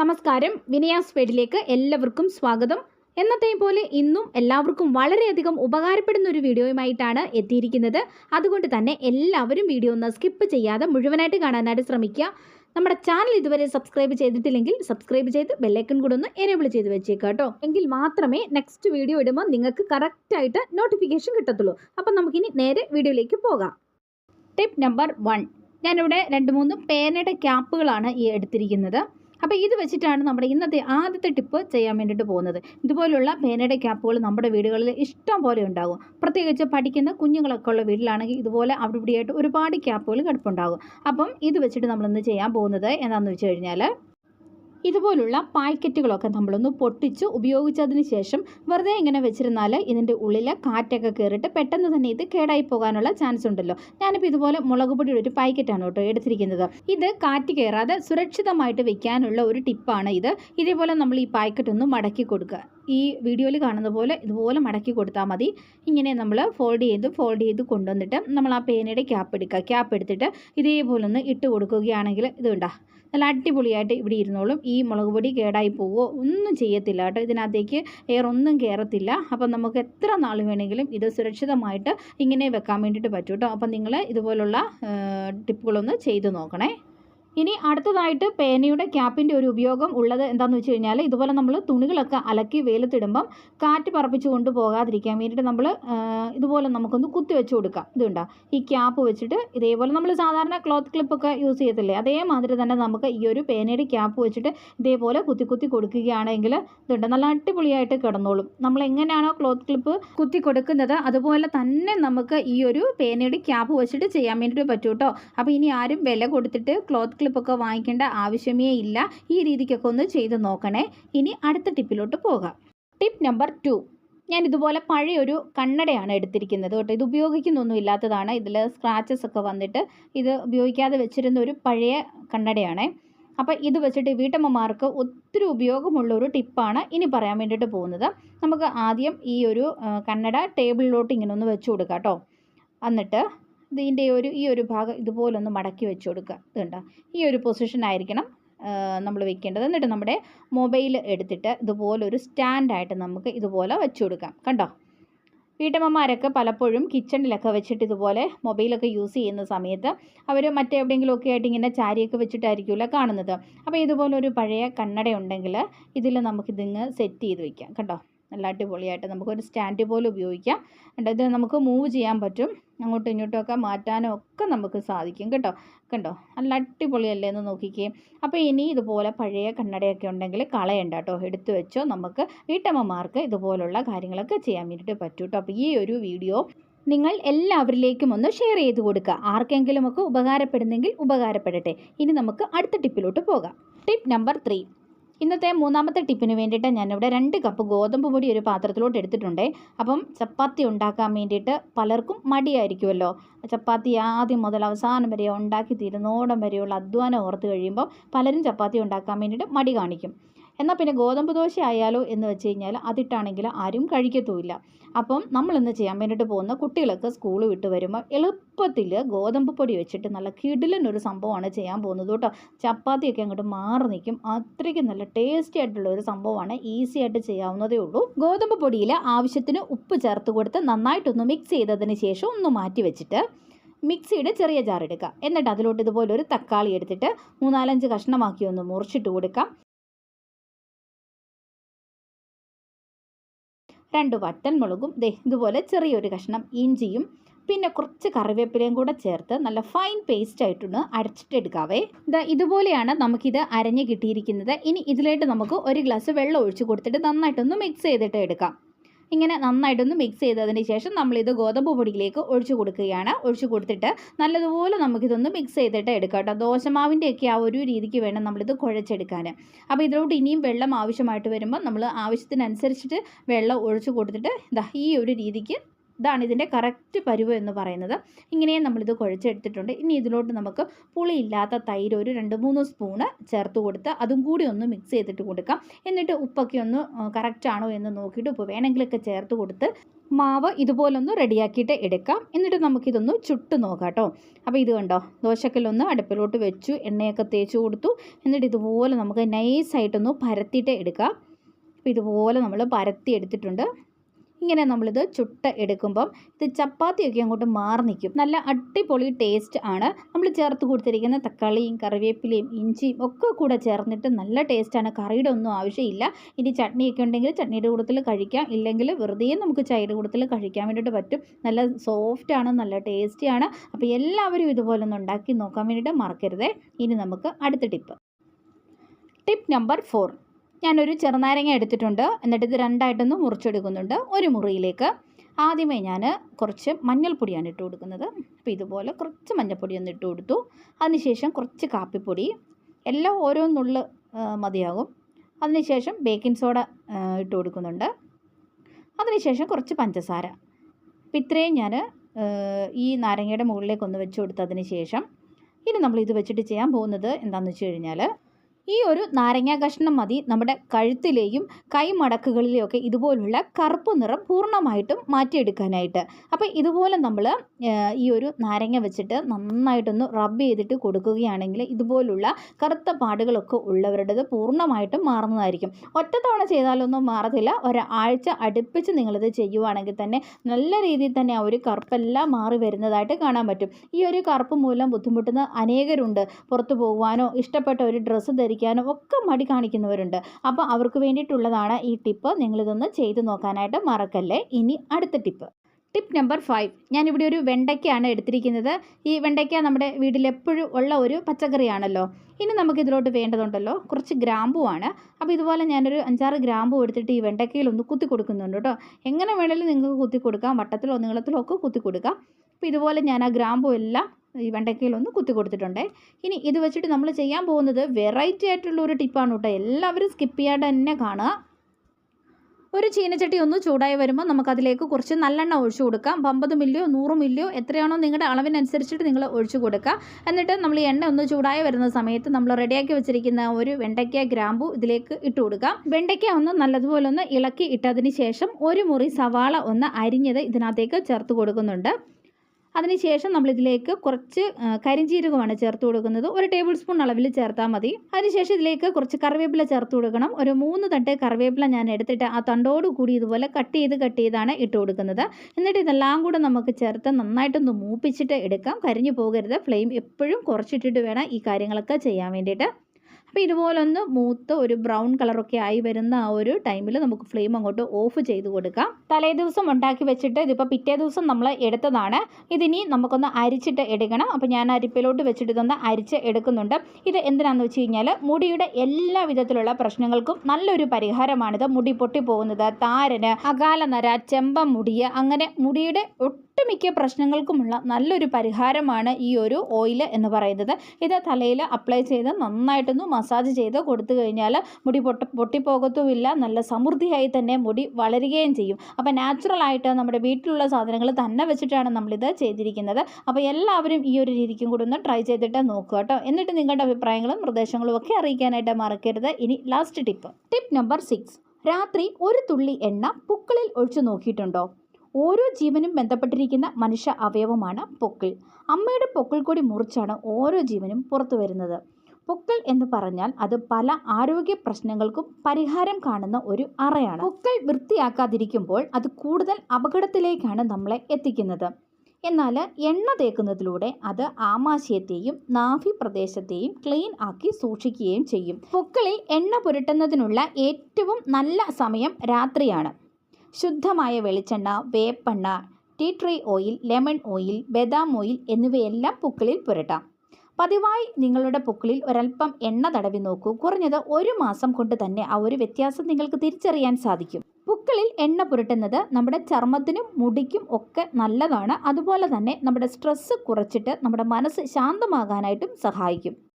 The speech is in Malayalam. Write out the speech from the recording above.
നമസ്കാരം. വിനയാസ് ഫെഡിലേക്ക് എല്ലാവർക്കും സ്വാഗതം. എന്നത്തെയും പോലെ ഇന്നും എല്ലാവർക്കും വളരെയധികം ഉപകാരപ്പെടുന്ന ഒരു വീഡിയോയുമായിട്ടാണ് എത്തിയിരിക്കുന്നത്. അതുകൊണ്ട് തന്നെ എല്ലാവരും വീഡിയോ ഒന്ന് സ്കിപ്പ് ചെയ്യാതെ മുഴുവനായിട്ട് കാണാനായിട്ട് ശ്രമിക്കുക. നമ്മുടെ ചാനൽ ഇതുവരെ സബ്സ്ക്രൈബ് ചെയ്തിട്ടില്ലെങ്കിൽ സബ്സ്ക്രൈബ് ചെയ്ത് ബെല്ലൈക്കൺ കൂടെ ഒന്ന് എനേബിൾ ചെയ്ത് വെച്ചേക്കാം കേട്ടോ. എങ്കിൽ മാത്രമേ നെക്സ്റ്റ് വീഡിയോ ഇടുമ്പോൾ നിങ്ങൾക്ക് കറക്റ്റായിട്ട് നോട്ടിഫിക്കേഷൻ കിട്ടത്തുള്ളൂ. അപ്പം നമുക്കിനി നേരെ വീഡിയോയിലേക്ക് പോകാം. ടിപ്പ് നമ്പർ വൺ ഞാനിവിടെ രണ്ട് മൂന്ന് പേനയുടെ ക്യാപ്പുകളാണ് ഈ എടുത്തിരിക്കുന്നത്. അപ്പോൾ ഇത് വെച്ചിട്ടാണ് നമ്മുടെ ഇന്നത്തെ ആദ്യത്തെ ടിപ്പ് ചെയ്യാൻ വേണ്ടിയിട്ട് പോകുന്നത്. ഇതുപോലുള്ള പേനയുടെ ക്യാപ്പുകൾ നമ്മുടെ വീടുകളിൽ ഇഷ്ടം പോലെ ഉണ്ടാകും. പ്രത്യേകിച്ച് പഠിക്കുന്ന കുഞ്ഞുങ്ങളൊക്കെ ഉള്ള വീട്ടിലാണെങ്കിൽ ഇതുപോലെ അവിടെ ഇവിടെയായിട്ട് ഒരുപാട് ക്യാപ്പുകൾ കിടപ്പുണ്ടാകും. അപ്പം ഇത് വെച്ചിട്ട് നമ്മൾ നമ്മളിന്ന് ചെയ്യാൻ പോകുന്നത് എന്താണെന്ന് വെച്ച് കഴിഞ്ഞാൽ ഇതുപോലുള്ള പാക്കറ്റുകളൊക്കെ നമ്മളൊന്ന് പൊട്ടിച്ച് ഉപയോഗിച്ചതിന് ശേഷം വെറുതെ ഇങ്ങനെ വെച്ചിരുന്നാൽ ഇതിന്റെ ഉള്ളിൽ കാറ്റൊക്കെ കയറിയിട്ട് പെട്ടെന്ന് തന്നെ ഇത് കേടായി പോകാനുള്ള ചാൻസ് ഉണ്ടല്ലോ. ഞാനിപ്പോൾ ഇതുപോലെ മുളക് പൊടിയുടെ ഒരു പാക്കറ്റാണ് കേട്ടോ എടുത്തിരിക്കുന്നത്. ഇത് കാറ്റ് കയറാതെ സുരക്ഷിതമായിട്ട് വെക്കാനുള്ള ഒരു ടിപ്പാണ് ഇത്. ഇതേപോലെ നമ്മൾ ഈ പാക്കറ്റ് ഒന്ന് മടക്കി കൊടുക്കുക. ഈ വീഡിയോയിൽ കാണുന്ന പോലെ ഇതുപോലെ മടക്കി കൊടുത്താൽ മതി. ഇങ്ങനെ നമ്മൾ ഫോൾഡ് ചെയ്ത് ഫോൾഡ് ചെയ്ത് കൊണ്ടുവന്നിട്ട് നമ്മൾ ആ പേനയുടെ ക്യാപ്പ് എടുക്കുക. ക്യാപ്പ് എടുത്തിട്ട് ഇതേപോലെ ഒന്ന് ഇട്ട് കൊടുക്കുകയാണെങ്കിൽ ഇത് കണ്ടോ നല്ല അടിപൊളിയായിട്ട് ഇവിടെ ഇരുന്നോളും. ഈ മുളക് പൊടി കേടായി പോവോ? ഒന്നും ചെയ്യത്തില്ല കേട്ടോ. ഇതിനകത്തേക്ക് എയർ ഒന്നും കയറത്തില്ല അപ്പം നമുക്ക് എത്ര നാൾ വേണമെങ്കിലും ഇത് സുരക്ഷിതമായിട്ട് ഇങ്ങനെ വെക്കാൻ വേണ്ടിയിട്ട് പറ്റും കേട്ടോ. അപ്പം നിങ്ങൾ ഇതുപോലുള്ള ടിപ്പുകളൊന്ന് ചെയ്ത് നോക്കണേ. ഇനി അടുത്തതായിട്ട് പേനയുടെ ക്യാപ്പിന്റെ ഒരു ഉപയോഗം ഉള്ളത് എന്താണെന്ന് വെച്ച് കഴിഞ്ഞാൽ ഇതുപോലെ നമ്മൾ തുണികളൊക്കെ അലക്കി വെയിലത്തിടുമ്പം കാറ്റ് പറപ്പിച്ച് കൊണ്ട് പോകാതിരിക്കാൻ വേണ്ടിയിട്ട് നമ്മൾ ഇതുപോലെ നമുക്കൊന്ന് കുത്തി വെച്ച് കൊടുക്കാം. ഇതുണ്ടോ ഈ ക്യാപ്പ് വെച്ചിട്ട് ഇതേപോലെ നമ്മൾ സാധാരണ ക്ലോത്ത് ക്ലിപ്പൊക്കെ യൂസ് ചെയ്യത്തില്ലേ? അതേമാതിരി തന്നെ നമുക്ക് ഈ ഒരു പേനയുടെ ക്യാപ്പ് വെച്ചിട്ട് ഇതേപോലെ കുത്തി കുത്തി കൊടുക്കുകയാണെങ്കിൽ ഇതുണ്ട് നല്ല അടിപൊളിയായിട്ട് കിടന്നോളും. നമ്മൾ എങ്ങനെയാണോ ക്ലോത്ത് ക്ലിപ്പ് കുത്തി കൊടുക്കുന്നത് അതുപോലെ തന്നെ നമുക്ക് ഈ ഒരു പേനയുടെ ക്യാപ്പ് വെച്ചിട്ട് ചെയ്യാൻ വേണ്ടിയിട്ട് പറ്റൂട്ടോ അപ്പോൾ ഇനി ആരും വില കൊടുത്തിട്ട് ക്ലോത്ത് ക്ലിപ്പൊക്കെ വാങ്ങിക്കേണ്ട ആവശ്യമേ ഇല്ല. ഈ രീതിക്കൊക്കെ ഒന്ന് ചെയ്ത് നോക്കണേ. ഇനി അടുത്ത ടിപ്പിലോട്ട് പോകാം. ടിപ്പ് നമ്പർ ടു ഞാൻ ഇതുപോലെ പഴയൊരു കണ്ണടയാണ് എടുത്തിരിക്കുന്നത് കേട്ടോ. ഇത് ഉപയോഗിക്കുന്നൊന്നും ഇല്ലാത്തതാണ്. ഇതിൽ സ്ക്രാച്ചസ് ഒക്കെ വന്നിട്ട് ഇത് ഉപയോഗിക്കാതെ വെച്ചിരുന്ന ഒരു പഴയ കണ്ണടയാണ്. അപ്പോൾ ഇത് വെച്ചിട്ട് വീട്ടമ്മമാർക്ക് ഒത്തിരി ഉപയോഗമുള്ള ഒരു ടിപ്പാണ് ഇനി പറയാൻ വേണ്ടിയിട്ട് പോകുന്നത്. നമുക്ക് ആദ്യം ഈ ഒരു കണ്ണട ടേബിളിലോട്ട് ഇങ്ങനെ ഒന്ന് വെച്ച് കൊടുക്കാം കേട്ടോ. എന്നിട്ട് ഇതിന്റെ ഒരു ഈ ഒരു ഭാഗം ഇതുപോലെ ഒന്ന് മടക്കി വെച്ച് കൊടുക്കുക ഇതുണ്ട ഈ ഒരു പൊസിഷൻ ആയിരിക്കണം നമ്മൾ വെക്കേണ്ടത്. എന്നിട്ട് നമ്മുടെ മൊബൈൽ എടുത്തിട്ട് ഇതുപോലെ ഒരു സ്റ്റാൻഡായിട്ട് നമുക്ക് ഇതുപോലെ വെച്ച് കൊടുക്കാം കണ്ടോ? വീട്ടമ്മമാരൊക്കെ പലപ്പോഴും കിച്ചണിലൊക്കെ വെച്ചിട്ട് ഇതുപോലെ മൊബൈലൊക്കെ യൂസ് ചെയ്യുന്ന സമയത്ത് അവർ മറ്റെവിടെയെങ്കിലുമൊക്കെ ആയിട്ട് ഇങ്ങനെ ചാരിയൊക്കെ വെച്ചിട്ടായിരിക്കുമല്ലോ കാണുന്നത്. അപ്പോൾ ഇതുപോലെ ഒരു പഴയ കണ്ണട ഉണ്ടെങ്കിൽ ഇതിൽ നമുക്കിതിങ്ങ് സെറ്റ് ചെയ്ത് വയ്ക്കാം കണ്ടോ? നല്ല അടിപൊളിയായിട്ട് നമുക്കൊരു സ്റ്റാൻഡ് പോലെ ഉപയോഗിക്കാം. ഇത് നമുക്ക് മൂവ് ചെയ്യാൻ പറ്റും. അങ്ങോട്ടും ഇങ്ങോട്ടും ഒക്കെ മാറ്റാനും ഒക്കെ നമുക്ക് സാധിക്കും. കേട്ടോ? കണ്ടോ? നല്ല അടിപൊളിയല്ലേ എന്ന് നോക്കിക്കേ. അപ്പോൾ ഇനി ഇതുപോലെ പഴയ കണ്ണടയൊക്കെ ഉണ്ടെങ്കിൽ കളയണ്ട കേട്ടോ. എടുത്തു വെച്ചോ. നമുക്ക് വീട്ടമ്മമാർക്ക് ഇതുപോലുള്ള കാര്യങ്ങളൊക്കെ ചെയ്യാൻ വേണ്ടിയിട്ട് പറ്റും കേട്ടോ. അപ്പോൾ ഈ ഒരു വീഡിയോ നിങ്ങൾ എല്ലാവരിലേക്കും ഒന്ന് ഷെയർ ചെയ്ത് കൊടുക്കുക. ആർക്കെങ്കിലുമൊക്കെ ഉപകാരപ്പെടുന്നെങ്കിൽ ഉപകാരപ്പെടട്ടെ. ഇനി നമുക്ക് അടുത്ത ടിപ്പിലോട്ട് പോകാം. Tip number three. ഇന്നത്തെ മൂന്നാമത്തെ ടിപ്പിന് വേണ്ടിയിട്ട് ഞാനിവിടെ രണ്ട് കപ്പ് ഗോതമ്പ് പൊടി ഒരു പാത്രത്തിലോട്ട് എടുത്തിട്ടുണ്ട്. അപ്പം ചപ്പാത്തി ഉണ്ടാക്കാൻ വേണ്ടിയിട്ട് പലർക്കും മടിയായിരിക്കുമല്ലോ. ചപ്പാത്തി ആദ്യം മുതൽ അവസാനം വരെ ഉണ്ടാക്കി തീരുന്നോടം വരെയുള്ള അധ്വാനം ഓർത്ത് കഴിയുമ്പോൾ പലരും ചപ്പാത്തി ഉണ്ടാക്കാൻ വേണ്ടിയിട്ട് മടി കാണിക്കും. എന്നാൽ പിന്നെ ഗോതമ്പ് ദോശ ആയാലോ എന്ന് വെച്ച് കഴിഞ്ഞാൽ അതിട്ടാണെങ്കിൽ ആരും കഴിക്കത്തുമില്ല. അപ്പം നമ്മളിന്ന് ചെയ്യാൻ വേണ്ടിയിട്ട് പോകുന്ന കുട്ടികളൊക്കെ സ്കൂൾ വിട്ട് വരുമ്പോൾ എളുപ്പത്തിൽ ഗോതമ്പ് പൊടി വെച്ചിട്ട് നല്ല കിടിലനൊരു സംഭവമാണ് ചെയ്യാൻ പോകുന്നത് കേട്ടോ. ചപ്പാത്തിയൊക്കെ അങ്ങോട്ട് മാറി നിൽക്കും. അത്രയ്ക്ക് നല്ല ടേസ്റ്റി ആയിട്ടുള്ള ഒരു സംഭവമാണ് ഈസി ആയിട്ട് ചെയ്യാവുന്നതേ ഉള്ളൂ. ഗോതമ്പ് പൊടിയിൽ ആവശ്യത്തിന് ഉപ്പ് ചേർത്ത് കൊടുത്ത് നന്നായിട്ടൊന്ന് മിക്സ് ചെയ്തതിന് ശേഷം ഒന്ന് മാറ്റി വെച്ചിട്ട് മിക്സിയുടെ ചെറിയ ജാർ എടുക്കുക. എന്നിട്ട് അതിലോട്ട് ഇതുപോലെ ഒരു തക്കാളി എടുത്തിട്ട് മൂന്നാലഞ്ച് കഷ്ണമാക്കി ഒന്ന് മുറിച്ചിട്ട് കൊടുക്കാം. രണ്ട് വറ്റൽമുളകും ദേ ഇതുപോലെ ചെറിയൊരു കഷ്ണം ഇഞ്ചിയും പിന്നെ കുറച്ച് കറിവേപ്പിലയും കൂടെ ചേർത്ത് നല്ല ഫൈൻ പേസ്റ്റ് ആയിട്ടൊന്ന് അരച്ചിട്ടെടുക്കാവേ ഇതാ ഇതുപോലെയാണ് നമുക്കിത് അരഞ്ഞ് കിട്ടിയിരിക്കുന്നത്. ഇനി ഇതിലായിട്ട് നമുക്ക് ഒരു ഗ്ലാസ് വെള്ളം ഒഴിച്ചു കൊടുത്തിട്ട് നന്നായിട്ടൊന്ന് മിക്സ് ചെയ്തിട്ട് എടുക്കാം. ഇങ്ങനെ നന്നായിട്ടൊന്ന് മിക്സ് ചെയ്തതിന് ശേഷം നമ്മളിത് ഗോതമ്പ് പൊടിയിലേക്ക് ഒഴിച്ചു കൊടുക്കുകയാണ്. ഒഴിച്ചു കൊടുത്തിട്ട് നല്ലതുപോലെ നമുക്കിതൊന്ന് മിക്സ് ചെയ്തിട്ട് എടുക്കാം കേട്ടോ. ദോശമാവിന്റെയൊക്കെ ആ ഒരു രീതിക്ക് വേണം നമ്മളിത് കുഴച്ചെടുക്കാൻ അപ്പോൾ ഇതിലോട്ട് ഇനിയും വെള്ളം ആവശ്യമായിട്ട് വരുമ്പോൾ നമ്മൾ ആവശ്യത്തിനനുസരിച്ചിട്ട് വെള്ളം ഒഴിച്ചു കൊടുത്തിട്ട് ഇതാ ഈ ഒരു രീതിക്ക് ഇതാണ് ഇതിന്റെ കറക്റ്റ് പരുവ് എന്ന് പറയുന്നത്. ഇങ്ങനെയും നമ്മളിത് കുഴച്ചെടുത്തിട്ടുണ്ട്. ഇനി ഇതിലോട്ട് നമുക്ക് പുളിയില്ലാത്ത തൈര് ഒരു രണ്ട് മൂന്ന് സ്പൂണ് ചേർത്ത് കൊടുത്ത് അതും കൂടി ഒന്ന് മിക്സ് ചെയ്തിട്ട് കൊടുക്കാം. എന്നിട്ട് ഉപ്പൊക്കെ ഒന്ന് കറക്റ്റ് ആണോ എന്ന് നോക്കിയിട്ട് ഉപ്പ് വേണമെങ്കിലൊക്കെ ചേർത്ത് കൊടുത്ത് മാവ് ഇതുപോലൊന്ന് റെഡിയാക്കിയിട്ട് എടുക്കാം. എന്നിട്ട് നമുക്കിതൊന്ന് ചുട്ട് നോക്കാം കേട്ടോ അപ്പോൾ ഇത് കണ്ടോ? ദോശക്കല്ലൊന്ന് അടുപ്പിലോട്ട് വെച്ചു എണ്ണയൊക്കെ തേച്ച് കൊടുത്തു. എന്നിട്ട് ഇതുപോലെ നമുക്ക് നൈസായിട്ടൊന്ന് പരത്തിയിട്ട് എടുക്കാം. അപ്പോൾ ഇതുപോലെ നമ്മൾ പരത്തി എടുത്തിട്ടുണ്ട്. ഇങ്ങനെ നമ്മളിത് ചുട്ട് എടുക്കുമ്പം ഇത് ചപ്പാത്തിയൊക്കെ അങ്ങോട്ട് മാറി നിൽക്കും. നല്ല അടിപൊളി ടേസ്റ്റ് ആണ്. നമ്മൾ ചേർത്ത് കൊടുത്തിരിക്കുന്ന തക്കാളിയും കറിവേപ്പിലയും ഇഞ്ചിയും ഒക്കെ കൂടെ ചേർന്നിട്ട് നല്ല ടേസ്റ്റാണ് കറിയുടെ ഒന്നും ആവശ്യമില്ല. ഇനി ചട്നിയൊക്കെ ഉണ്ടെങ്കിൽ ചട്നിയുടെ കൂട്ടത്തിൽ കഴിക്കാം. ഇല്ലെങ്കിൽ വെറുതെ നമുക്ക് ചായയുടെ കൂടുതൽ കഴിക്കാൻ വേണ്ടിയിട്ട് പറ്റും. നല്ല സോഫ്റ്റാണ് നല്ല ടേസ്റ്റിയാണ് അപ്പോൾ എല്ലാവരും ഇതുപോലെ ഒന്ന് ഉണ്ടാക്കി നോക്കാൻ വേണ്ടിയിട്ട് മറക്കരുതേ. ഇനി നമുക്ക് അടുത്ത ടിപ്പ് ടിപ്പ് നമ്പർ ഫോർ ഞാനൊരു ചെറുനാരങ്ങ എടുത്തിട്ടുണ്ട്. എന്നിട്ട് ഇത് രണ്ടായിട്ടൊന്ന് മുറിച്ചെടുക്കുന്നുണ്ട്. ഒരു മുറിയിലേക്ക്. ആദ്യമേ ഞാൻ കുറച്ച് മഞ്ഞൾപ്പൊടിയാണ് ഇട്ട് കൊടുക്കുന്നത്. അപ്പോൾ ഇതുപോലെ കുറച്ച് മഞ്ഞൾപ്പൊടി ഒന്ന് ഇട്ട് കൊടുത്തു. അതിനുശേഷം കുറച്ച് കാപ്പിപ്പൊടി. എല്ലാം ഓരോന്നുള്ള മതിയാകും. അതിനുശേഷം ബേക്കിംഗ് സോഡ ഇട്ട് കൊടുക്കുന്നുണ്ട്. അതിനുശേഷം കുറച്ച് പഞ്ചസാര. അപ്പോൾ ഇത്രയും ഞാൻ ഈ നാരങ്ങയുടെ മുകളിലേക്ക് ഒന്ന് വെച്ച് കൊടുത്തതിന് ശേഷം ഇനി നമ്മൾ ഇത് വെച്ചിട്ട് ചെയ്യാൻ പോകുന്നത് എന്താണെന്ന് വെച്ച് കഴിഞ്ഞാൽ ഈ ഒരു നാരങ്ങാ കഷ്ണം മതി. നമ്മുടെ കഴുത്തിലെയും കൈമടക്കുകളിലെയൊക്കെ ഇതുപോലുള്ള കറുപ്പ് നിറം പൂർണമായിട്ടും മാറ്റിയെടുക്കാനായിട്ട്. അപ്പോൾ ഇതുപോലെ നമ്മൾ ഈ ഒരു നാരങ്ങ വെച്ചിട്ട് നന്നായിട്ടൊന്ന് റബ്ബ് ചെയ്തിട്ട് കൊടുക്കുകയാണെങ്കിൽ ഇതുപോലുള്ള കറുത്ത പാടുകളൊക്കെ ഉള്ളവരുടേത് പൂർണമായിട്ടും മാറുന്നതായിരിക്കും. ഒറ്റത്തവണ ചെയ്താലൊന്നും മാറത്തില്ല. ഒരാഴ്ച അടുപ്പിച്ച് നിങ്ങളിത് ചെയ്യുവാണെങ്കിൽ തന്നെ നല്ല രീതിയിൽ തന്നെ ആ ഒരു കറുപ്പെല്ലാം മാറി വരുന്നതായിട്ട് കാണാൻ പറ്റും. ഈ ഒരു കറുപ്പ് മൂലം ബുദ്ധിമുട്ടുന്ന അനേകരുണ്ട്. പുറത്തു പോകുവാനോ ഇഷ്ടപ്പെട്ട ഒരു ഡ്രസ്സ് ധരിക്കാനോ ഒക്കെ മടി കാണിക്കുന്നവരുണ്ട്. അപ്പോൾ അവർക്ക് വേണ്ടിയിട്ടുള്ളതാണ് ഈ ടിപ്പ് നിങ്ങളിതൊന്ന് ചെയ്തു നോക്കാനായിട്ട് മറക്കല്ലേ? ഇനി അടുത്ത ടിപ്പ് ടിപ്പ് നമ്പർ ഫൈവ് ഞാനിവിടെ ഒരു വെണ്ടയ്ക്കയാണ് എടുത്തിരിക്കുന്നത്. ഈ വെണ്ടയ്ക്ക നമ്മുടെ വീട്ടിൽ എപ്പോഴും ഉള്ള ഒരു പച്ചക്കറിയാണല്ലോ. ഇനി നമുക്ക് ഇതിലോട്ട് വേണ്ടതുണ്ടല്ലോ. കുറച്ച് ഗ്രാമ്പുവാണ് അപ്പോൾ ഇതുപോലെ ഞാനൊരു അഞ്ചാറ് ഗ്രാമ്പു എടുത്തിട്ട് ഈ വെണ്ടയ്ക്കയിൽ ഒന്ന് കുത്തി കൊടുക്കുന്നുണ്ട് കേട്ടോ. എങ്ങനെ വേണമെങ്കിലും നിങ്ങൾക്ക് കുത്തി കൊടുക്കാം. വട്ടത്തിലോ നീളത്തിലോ ഒക്കെ കുത്തി കൊടുക്കാം. അപ്പോൾ ഇതുപോലെ ഞാൻ ആ ഗ്രാമ്പു എല്ലാം ഈ വെണ്ടയ്ക്കയിൽ ഒന്ന് കുത്തി കൊടുത്തിട്ടുണ്ട്. ഇനി ഇത് വെച്ചിട്ട് നമ്മൾ ചെയ്യാൻ പോകുന്നത് വെറൈറ്റി ആയിട്ടുള്ള ഒരു ടിപ്പാണ് കേട്ടോ എല്ലാവരും സ്കിപ്പ് ചെയ്യാതെ തന്നെ കാണുക. ഒരു ചീനച്ചട്ടി ഒന്ന് ചൂടായി വരുമ്പോൾ നമുക്കതിലേക്ക് കുറച്ച് നല്ലെണ്ണ ഒഴിച്ചു കൊടുക്കാം. അമ്പത് മില്ലിയോ നൂറ് മില്ലിയോ എത്രയാണോ നിങ്ങളുടെ അളവിനനുസരിച്ചിട്ട് നിങ്ങൾ ഒഴിച്ചു കൊടുക്കുക. എന്നിട്ട് നമ്മൾ ഈ എണ്ണ ഒന്ന് ചൂടായി വരുന്ന സമയത്ത് നമ്മൾ റെഡിയാക്കി വെച്ചിരിക്കുന്ന ഒരു വെണ്ടയ്ക്ക ഗ്രാമ്പു ഇതിലേക്ക് ഇട്ട് കൊടുക്കാം. വെണ്ടയ്ക്ക ഒന്ന് നല്ലതുപോലെ ഒന്ന് ഇളക്കി ഇട്ടതിന് ശേഷം ഒരു മുറി സവാള ഒന്ന് അരിഞ്ഞത് ഇതിനകത്തേക്ക് ചേർത്ത് കൊടുക്കുന്നുണ്ട്. അതിനുശേഷം നമ്മളിതിലേക്ക് കുറച്ച് കരിഞ്ജീരകമാണ് ചേർത്ത് കൊടുക്കുന്നത്. ഒരു ടേബിൾ സ്പൂൺ അളവിൽ ചേർത്താൽ മതി. അതിനുശേഷം ഇതിലേക്ക് കുറച്ച് കറിവേപ്പില ചേർത്ത് കൊടുക്കണം. ഒരു മൂന്ന് തട്ട് കറിവേപ്പില ഞാൻ എടുത്തിട്ട് ആ തണ്ടോട് കൂടി ഇതുപോലെ കട്ട് ചെയ്ത് കട്ട് ചെയ്താണ് ഇട്ട് കൊടുക്കുന്നത്. എന്നിട്ട് ഇതെല്ലാം കൂടെ നമുക്ക് ചേർത്ത് നന്നായിട്ടൊന്ന് മൂപ്പിച്ചിട്ട് എടുക്കാം. കരിഞ്ഞു പോകരുത്. ഫ്ലെയിം എപ്പോഴും കുറച്ചിട്ടിട്ട് വേണം ഈ കാര്യങ്ങളൊക്കെ ചെയ്യാൻ വേണ്ടിയിട്ട്. അപ്പോൾ ഇതുപോലൊന്ന് മൂത്ത് ഒരു ബ്രൗൺ കളറൊക്കെ ആയി വരുന്ന ആ ഒരു ടൈമിൽ നമുക്ക് ഫ്ലെയിം അങ്ങോട്ട് ഓഫ് ചെയ്ത് കൊടുക്കാം. തലേ ദിവസം ഉണ്ടാക്കി വെച്ചിട്ട് ഇതിപ്പോൾ പിറ്റേ ദിവസം നമ്മൾ എടുത്തതാണ്. ഇതിനി നമുക്കൊന്ന് അരിച്ചിട്ട് എടുക്കണം. അപ്പോൾ ഞാൻ അരിപ്പിലോട്ട് വെച്ചിട്ട് ഇതൊന്ന് അരിച്ച് എടുക്കുന്നുണ്ട്. ഇത് എന്തിനാണെന്ന് വെച്ച് കഴിഞ്ഞാൽ മുടിയുടെ എല്ലാ വിധത്തിലുള്ള പ്രശ്നങ്ങൾക്കും നല്ലൊരു പരിഹാരമാണിത്. മുടി പൊട്ടിപ്പോകുന്നത് താരന് അകാല നര ചെമ്പം മുടിയ അങ്ങനെ മുടിയുടെ ഒട്ടുമിക്ക പ്രശ്നങ്ങൾക്കുമുള്ള നല്ലൊരു പരിഹാരമാണ് ഈ ഒരു ഓയിൽ എന്ന് പറയുന്നത്. ഇത് തലയിൽ അപ്ലൈ ചെയ്ത് നന്നായിട്ടൊന്ന് മസാജ് ചെയ്ത് കൊടുത്തു കഴിഞ്ഞാൽ മുടി പൊട്ട പൊട്ടിപ്പോകത്തുമില്ല. നല്ല സമൃദ്ധിയായി തന്നെ മുടി വളരുകയും ചെയ്യും. അപ്പോൾ നാച്ചുറലായിട്ട് നമ്മുടെ വീട്ടിലുള്ള സാധനങ്ങൾ തന്നെ വെച്ചിട്ടാണ് നമ്മളിത് ചെയ്തിരിക്കുന്നത്. അപ്പോൾ എല്ലാവരും ഈ ഒരു രീതിക്കും കൂടി ഒന്ന് ട്രൈ ചെയ്തിട്ട് നോക്കുക കേട്ടോ. എന്നിട്ട് നിങ്ങളുടെ അഭിപ്രായങ്ങളും നിർദ്ദേശങ്ങളും ഒക്കെ അറിയിക്കാനായിട്ട് മറക്കരുത്. ഇനി last tip tip number six രാത്രി ഒരു തുള്ളി എണ്ണ പുക്കളിൽ ഒഴിച്ചു നോക്കിയിട്ടുണ്ടോ? ഓരോ ജീവനും ബന്ധപ്പെട്ടിരിക്കുന്ന മനുഷ്യ അവയവമാണ് പൊക്കിൾ. അമ്മയുടെ പൊക്കിൾ കൂടി മുറിച്ചാണ് ഓരോ ജീവനും പുറത്തു വരുന്നത്. പൊക്കിൾ എന്ന് പറഞ്ഞാൽ അത് പല ആരോഗ്യ പ്രശ്നങ്ങൾക്കും പരിഹാരം കാണുന്ന ഒരു അറയാണ്. പൊക്കിൾ വൃത്തിയാക്കാതിരിക്കുമ്പോൾ അത് കൂടുതൽ അപകടത്തിലേക്കാണ് നമ്മളെ എത്തിക്കുന്നത്. എന്നാൽ എണ്ണ തേക്കുന്നതിലൂടെ അത് ആമാശയത്തെയും നാഭി പ്രദേശത്തെയും ക്ലീൻ ആക്കി സൂക്ഷിക്കുകയും ചെയ്യും. പൊക്കിളിൽ എണ്ണ പുരട്ടുന്നതിനുള്ള ഏറ്റവും നല്ല സമയം രാത്രിയാണ്. ശുദ്ധമായ വെളിച്ചെണ്ണ വേപ്പെണ്ണ tea tree oil lemon oil ബദാം ഓയിൽ എന്നിവയെല്ലാം പൂക്കളിൽ പുരട്ടാം. പതിവായി നിങ്ങളുടെ പൂക്കളിൽ ഒരല്പം എണ്ണ തടവി നോക്കൂ. കുറഞ്ഞത് ഒരു മാസം കൊണ്ട് തന്നെ ആ ഒരു വ്യത്യാസം നിങ്ങൾക്ക് തിരിച്ചറിയാൻ സാധിക്കും. പൂക്കളിൽ എണ്ണ പുരട്ടുന്നത് നമ്മുടെ ചർമ്മത്തിനും മുടിക്കും ഒക്കെ നല്ലതാണ്. അതുപോലെ തന്നെ നമ്മുടെ സ്ട്രെസ്സ് കുറച്ചിട്ട് നമ്മുടെ മനസ്സ് ശാന്തമാകാനായിട്ടും സഹായിക്കും.